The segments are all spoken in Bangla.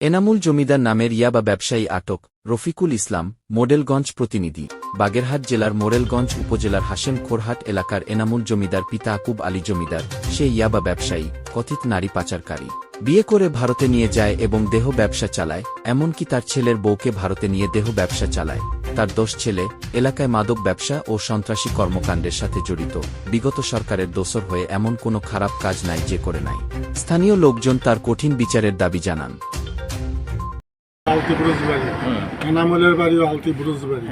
এনামুল জমিদার নামের ইয়াবা ব্যবসায়ী আটক, রফিকুল ইসলাম, মোডেলগঞ্জ প্রতিনিধি, বাগেরহাট জেলার মোরেলগঞ্জ উপজেলার হাসেম খোরহাট এলাকার এনামুল জমিদার পিতা আকুব আলী জমিদার, সে ইয়াবা ব্যবসায়ী, কথিত নারী পাচারকারী। বিয়ে করে ভারতে নিয়ে যায় এবং দেহ ব্যবসা চালায়, এমনকি তার ছেলের বউকে ভারতে নিয়ে দেহ ব্যবসা চালায়। তার দোষ ছেলে, এলাকায় মাদক ব্যবসা ও সন্ত্রাসী কর্মকাণ্ডের সাথে জড়িত। বিগত সরকারের দোসর হয়ে এমন কোনো খারাপ কাজ নাই যে করে নাই। স্থানীয় লোকজন তার কঠিন বিচারের দাবি জানান। আলতি বুরুজ বাড়ি এনামুলের বাড়িও আলতি বুরুজ বাড়ি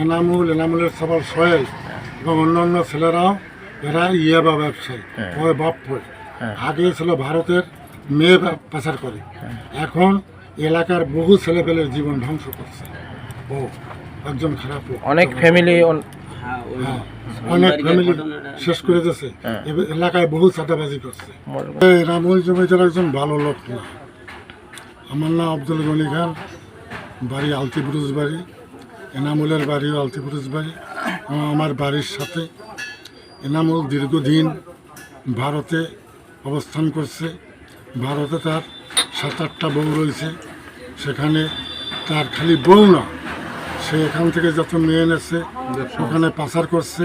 এনামুল এনামুলের সবার সোহেল এবং অন্যান্য ছেলেরাও এরা ইয়াবা ব্যবসায়ী। ওই বাপ হয়। আগে ছিল ভারতের মেয়ে পা- পাচার করে। এখন এলাকার বহু ছেলেপেলের জীবন ধ্বংস করছে। ও একজন খারাপ অনেক ফ্যামিলি হ্যাঁ, অনেক ফ্যামিলি শেষ করে দিয়েছে এলাকায় বহু চাঁদাবাজি করছে। এই রামুল জমিদার একজন ভালো লোক না। আমার নাম আব্দুল গনি খান বাড়ি আলতিপুরুষ বাড়ি এনামুলের বাড়িও আলতিপুরুষ বাড়ি এবং আমার বাড়ির সাথে এনামুল দীর্ঘদিন ভারতে অবস্থান করছে। ভারতে তার সাত আটটা বউ রয়েছে। সেখানে তার খালি বউ না সে এখান থেকে যত মেয়ে এনেছে ওখানে পাচার করছে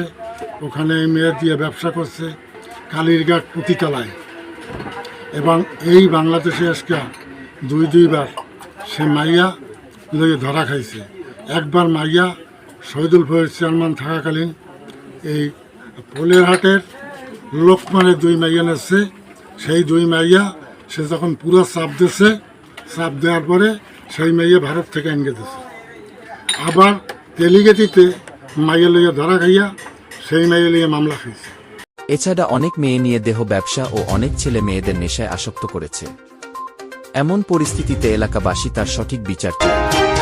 ওখানে মেয়ে দিয়ে ব্যবসা করছে কালীরঘাট পুঁতিতলায়। এবং এই বাংলাদেশে আজকে দুই দুইবার সে মাইয়া লইয়ে ধরা খাইছে। একবার মাইয়া শহীদুল ফয়ের চেয়ারম্যান থাকাকালীন এই পোলের হাটের লোকমানের দুই মাইয়া নেছে সেই দুই মাইয়া, সে যখন পুরো চাপ দিছে, চাপ দেওয়ার পরে সেই মাইয়া ভারত থেকে এনে দিছে। আবার তেলিগেটিতে মাইয়া লইয়া ধরা খাইয়া সেই মাইয়া লইয়া মামলা খাইছে। এছাড়া অনেক মেয়ে নিয়ে দেহ ব্যবসা ও অনেক ছেলে মেয়েদের নেশায় আসক্ত করেছে। এমন পরিস্থিতিতে এলাকাবাসী তার সঠিক বিচার চায়।